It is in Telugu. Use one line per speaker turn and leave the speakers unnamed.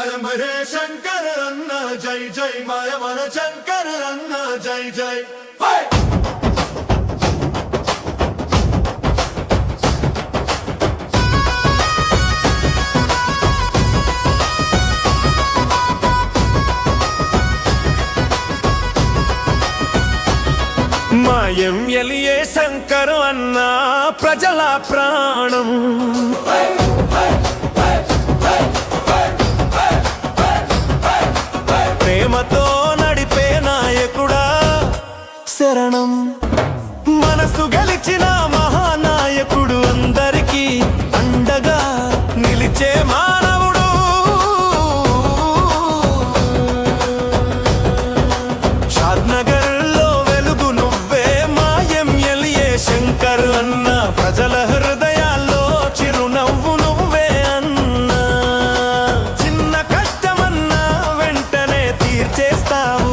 మాయమరే శంకర అన్న జై జై మాయమర శంకర అన్న జై జై!
మాయం ఎలియే శంకరు అన్న ప్రజల ప్రాణం. శరణం మనసు గలిచిన మహానాయకుడు అందరికీ అండగా నిలిచే మానవుడు. షాద్నగర్లో వెలుగు నువ్వే మాయం ఎలియే శంకర్ అన్న. ప్రజల హృదయాల్లో చిరునవ్వు నువ్వే అన్నా. చిన్న కష్టమన్నా వెంటనే తీర్చేస్తావు.